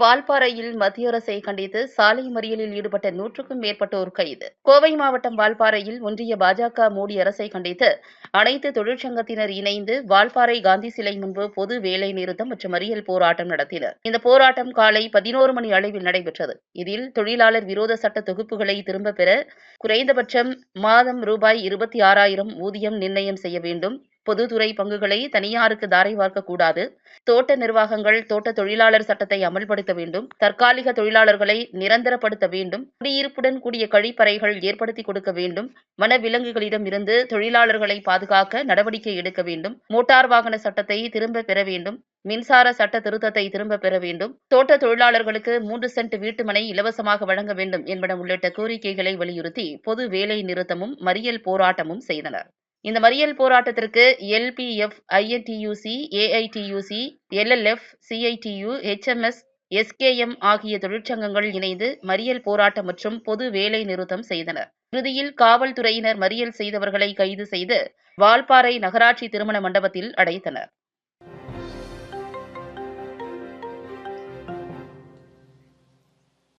வால்பாறையில் மத்திய அரசை கண்டித்து சாலை மறியலில் ஈடுபட்ட நூற்றுக்கும் மேற்பட்டோர் கைது. கோவை மாவட்டம் வால்பாறையில் ஒன்றிய பாஜக மோடி அரசை கண்டித்து அனைத்து தொழிற்சங்கத்தினர் இணைந்து வால்பாறை காந்தி சிலை முன்பு பொது வேலை நிறுத்தம் மற்றும் மறியல் போராட்டம் நடத்தினர். இந்த போராட்டம் காலை பதினோரு மணி அளவில் நடைபெற்றது. இதில் தொழிலாளர் விரோத சட்ட தொகுப்புகளை திரும்பப் பெற குறைந்தபட்சம் மாதம் ரூபாய் இருபத்தி ஆறாயிரம் ஊதியம் நிர்ணயம் செய்ய வேண்டும். பொதுத்துறை பங்குகளை தனியாருக்கு தாரை வார்க்கக்கூடாது. தோட்ட நிர்வாகங்கள் தோட்ட தொழிலாளர் சட்டத்தை அமல்படுத்த வேண்டும். தற்காலிக தொழிலாளர்களை நிரந்தரப்படுத்த வேண்டும். குடியிருப்புடன் கூடிய கழிப்பறைகள் ஏற்படுத்தி கொடுக்க வேண்டும். வனவிலங்குகளிடம் இருந்து தொழிலாளர்களை பாதுகாக்க நடவடிக்கை எடுக்க வேண்டும். மோட்டார் வாகன சட்டத்தை திரும்ப பெற வேண்டும். மின்சார சட்ட திருத்தத்தை திரும்ப பெற வேண்டும். தோட்ட தொழிலாளர்களுக்கு மூன்று சென்ட் வீட்டுமனை இலவசமாக வழங்க வேண்டும் என்பன உள்ளிட்ட கோரிக்கைகளை வலியுறுத்தி பொது வேலை நிறுத்தமும் மறியல் போராட்டமும் செய்தனர். இந்த மறியல் போராட்டத்திற்கு LPF INTUC AITUC LLF CITU HMS SKM ஆகிய தொழிற்சங்கங்கள் இணைந்து மறியல் போராட்டம் மற்றும் பொது வேலை நிறுத்தம் செய்தனர். இறுதியில் காவல்துறையினர் மறியல் செய்தவர்களை கைது செய்து வால்பாறை நகராட்சி திருமண மண்டபத்தில் அடைத்தனர்.